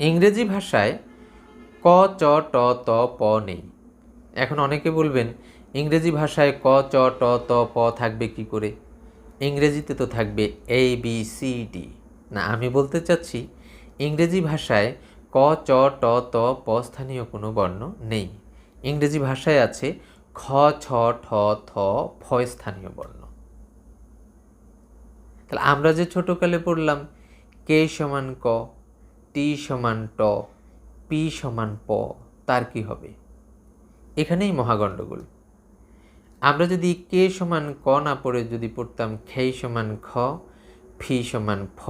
ইংরেজি ভাষায় ক, চ, ট, ত, প নেই। এখন অনেকে বলবেন, ইংরেজি ভাষায় ক, চ, ট, ত, প থাকবে কি করে? ইংরেজিতে তো থাকবে এ বি সি ডি না, আমি বলতে চাচ্ছি, ইংরেজি ভাষায় ক, চ, ট, ত, প স্থানীয় কোনো বর্ণ নেই। ইংরেজি ভাষায় আছে খ, ছ, ঠ, থ, ফ স্থানীয় বর্ণ। তাহলে আমরা যে ছোটকালে পড়লাম, কে সমান ক? টি সমান ট, পি সমান প, তার কি হবে? এখানেই মহাগণ্ডগোল। আমরা যদি কে সমান ক না পড়ে যদি পড়তাম খেই সমান খ, ফি সমান ফ,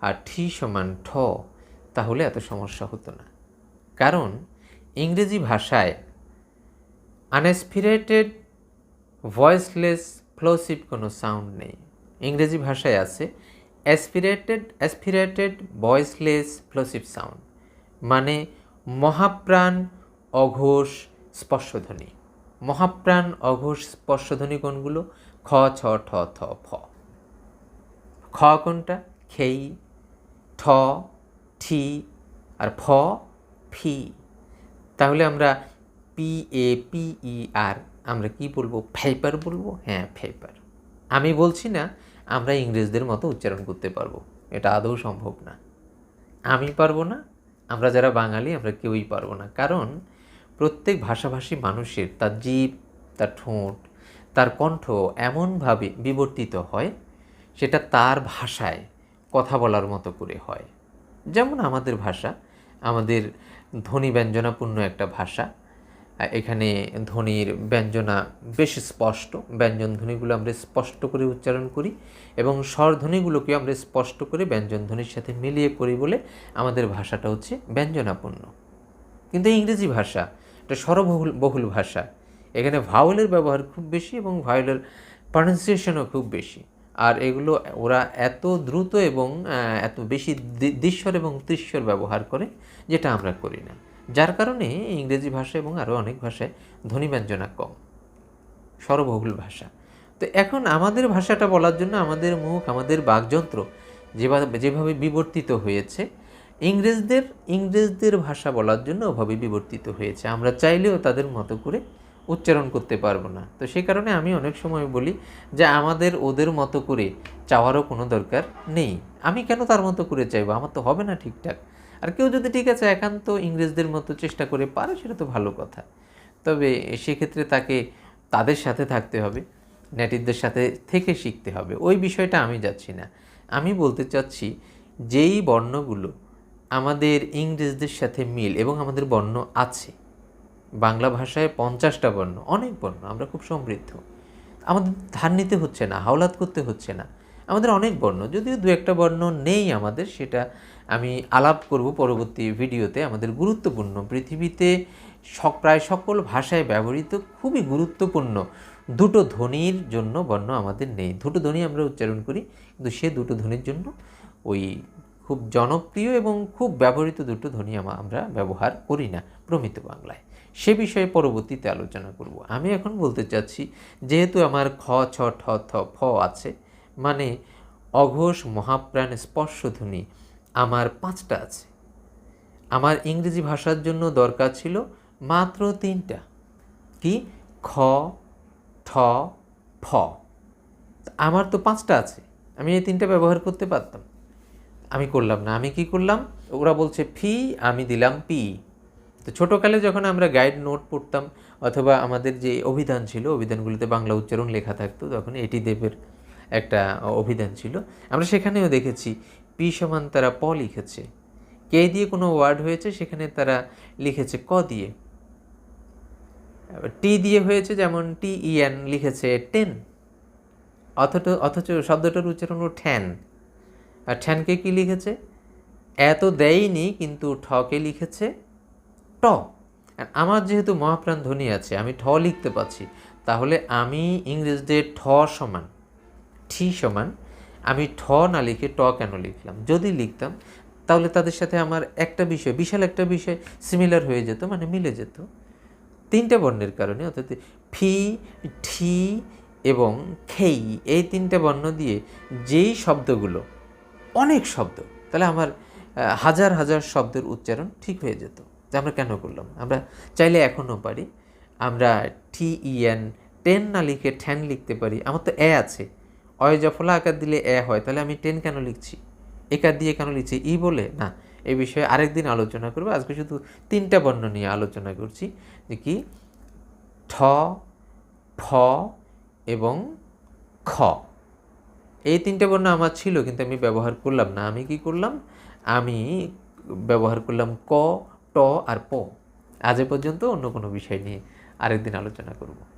আর ঠি সমান ঠ, তাহলে এত সমস্যা হতো না। কারণ ইংরেজি ভাষায় আনএসপিরেটেড ভয়েসলেস ফ্লোসিভ কোনো সাউন্ড নেই। ইংরেজি ভাষায় আছে aspirated aspirated voiceless plosive sound মানে মহাপ্রাণ, অঘোষ, স্পর্শধ্বনি। মহাপ্রাণ, অঘোষ, স্পর্শধ্বনি কোনগুলো? খ, ছ, ঠ, থ, ফ। খ কোনটা? খেই, ঠ, ঠি, আর ফ, ফি। তাহলে আমরা পি, এ, পি, ই, আর আমরা কি বলব? ফেপার বলব? হ্যাঁ ফেপার আমি বলছি না আমরা ইংরেজদের মতো উচ্চারণ করতে পারব। এটা আদৌ সম্ভব না। আমি পারব না, আমরা যারা বাঙালি, আমরা কেউই পারব না। কারণ প্রত্যেক ভাষাভাষী মানুষের তার জীব, তার ঠোঁট, তার কণ্ঠ এমনভাবে বিবর্তিত হয়, সেটা তার ভাষায় কথা বলার মতো করে হয়। যেমন আমাদের ভাষা, আমাদের ধ্বনি ব্যঞ্জনাপূর্ণ একটা ভাষা এখানে ধ্বনির ব্যঞ্জনা বেশ স্পষ্ট। ব্যঞ্জন ধ্বনিগুলো আমরা স্পষ্ট করে উচ্চারণ করি এবং স্বরধ্বনিগুলোকে আমরা স্পষ্ট করে ব্যঞ্জন ধ্বনির সাথে মিলিয়ে করি বলে আমাদের ভাষাটা হচ্ছে ব্যঞ্জনাপূর্ণ। কিন্তু ইংরেজি ভাষা এটা স্বরবহুল, বহুল ভাষা। এখানে ভাওয়েলের ব্যবহার খুব বেশি এবং ভাওয়েলের প্রনাউন্সিয়েশনও খুব বেশি। আর এগুলো ওরা এত দ্রুত এবং এত বেশি দৃশ্যর এবং দৃশ্যর ব্যবহার করে যেটা আমরা করি না। যার কারণে ইংরেজি ভাষা এবং আরও অনেক ভাষায় ধ্বনি ব্যঞ্জনা কম, স্বরবহুল ভাষা। তো এখন আমাদের ভাষাটা বলার জন্য আমাদের মুখ, আমাদের বাকযন্ত্র যেভাবে যেভাবে বিবর্তিত হয়েছে, ইংরেজদের ইংরেজদের ভাষা বলার জন্য ওভাবে বিবর্তিত হয়েছে। আমরা চাইলেও তাদের মতো করে উচ্চারণ করতে পারব না। তো সেই কারণে আমি অনেক সময় বলি যে আমাদের ওদের মতো করে চাওয়ারও কোনো দরকার নেই। আমি কেন তার মতো করে চাইব? আমার তো হবে না ঠিকঠাক। আর কেউ যদি ঠিক আছে, একান্ত ইংরেজদের মতো চেষ্টা করে পারে, সেটা তো ভালো কথা। তবে সেক্ষেত্রে তাকে তাদের সাথে থাকতে হবে নেটিভদের সাথে থেকে শিখতে হবে। ওই বিষয়টা আমি যাচ্ছি না। আমি বলতে চাচ্ছি, যেই বর্ণগুলো আমাদের ইংরেজদের সাথে মিল এবং আমাদের বর্ণ আছে, বাংলা ভাষায় পঞ্চাশটা বর্ণ, অনেক বর্ণ, আমরা খুব সমৃদ্ধ। আমাদের ধার নিতে হচ্ছে না, হাওলাত করতে হচ্ছে না। আমাদের অনেক বর্ণ, যদিও দু একটা বর্ণ নেই আমাদের, সেটা আমি আলাপ করব পরবর্তী ভিডিওতে। আমাদের গুরুত্বপূর্ণ, পৃথিবীতে সব প্রায় সকল ভাষায় ব্যবহৃত খুবই গুরুত্বপূর্ণ দুটো ধ্বনির জন্য বর্ণ আমাদের নেই। দুটো ধ্বনি আমরা উচ্চারণ করি, কিন্তু সে দুটো ধ্বনির জন্য ওই খুব জনপ্রিয় এবং খুব ব্যবহৃত দুটো ধ্বনি আমরা ব্যবহার করি না প্রমিত বাংলায়। সে বিষয়ে পরবর্তীতে আলোচনা করব। আমি এখন বলতে চাচ্ছি, যেহেতু আমার খ, ছ, ঠ, থ, ফ আছে মানে অঘোষ মহাপ্রাণ স্পর্শধ্বনি। আমার পাঁচটা আছে। আমার ইংরেজি ভাষার জন্য দরকার ছিল মাত্র তিনটা। কি? খ, ঠ, ফ। আমার তো পাঁচটা আছে। আমি এই তিনটা ব্যবহার করতে পারতাম। আমি করলাম না। আমি কি করলাম? ওরা বলছে, ফি, আমি দিলাম পি। তো ছোটোকালে যখন আমরা গাইড নোট পড়তাম, অথবা আমাদের যে অভিধান ছিল, অভিধানগুলিতে বাংলা উচ্চারণ লেখা থাকতো, তখন এটি দেবের একটা অভিধান ছিল। আমরা সেখানেও দেখেছি, পি সমান তারা প লিখেছে। কে দিয়ে কোনো ওয়ার্ড হয়েছে, সেখানে তারা লিখেছে ক দিয়ে। টি দিয়ে হয়েছে যেমন টি ইএন লিখেছে টেন। অথচ অথচ শব্দটার উচ্চারণ হলো ঠ্যান। আর ঠ্যানকে কি লিখেছে? এত দেয়নি, কিন্তু ঠকে লিখেছে ট। আমার যেহেতু মহাপ্রাণ ধ্বনি আছে, আমি ঠ লিখতে পাচ্ছি তাহলে আমি ইংরেজদের ঠ সমান। ঠি সমান, আমি ঠ না লিখে ট কেন লিখলাম? যদি লিখতাম, তাহলে তাদের সাথে আমার একটা বিষয়, বিশাল একটা বিষয় সিমিলার হয়ে যেত মানে মিলে যেত। তিনটা বর্ণের কারণে, অর্থাৎ ফি ঠি এবং খেই, এই তিনটে বর্ণ দিয়ে যেই শব্দগুলো, অনেক শব্দ, তাহলে আমার হাজার হাজার শব্দের উচ্চারণ ঠিক হয়ে যেত। যে আমরা কেন করলাম? আমরা চাইলে এখনও পারি। আমরা টি ইএন টেন না লিখে ঠ্যান লিখতে পারি। আমার তো এ আছে। অয় জফলা আকার দিলে এ হয়, তাহলে আমি টেন কেন লিখছি? একার দিয়ে কেন লিখছি? ই বলে? না, এ বিষয়ে আরেকদিন আলোচনা করব। আজকে শুধু তিনটা বর্ণ নিয়ে আলোচনা করছি, যে কি? ঠ, ফ এবং খ। এই তিনটে বর্ণ আমার ছিল, কিন্তু আমি ব্যবহার করলাম না। আমি কি করলাম? আমি ব্যবহার করলাম ক, ট আর প। আজ পর্যন্ত অন্য কোনো বিষয় নিয়ে আরেকদিন আলোচনা করব।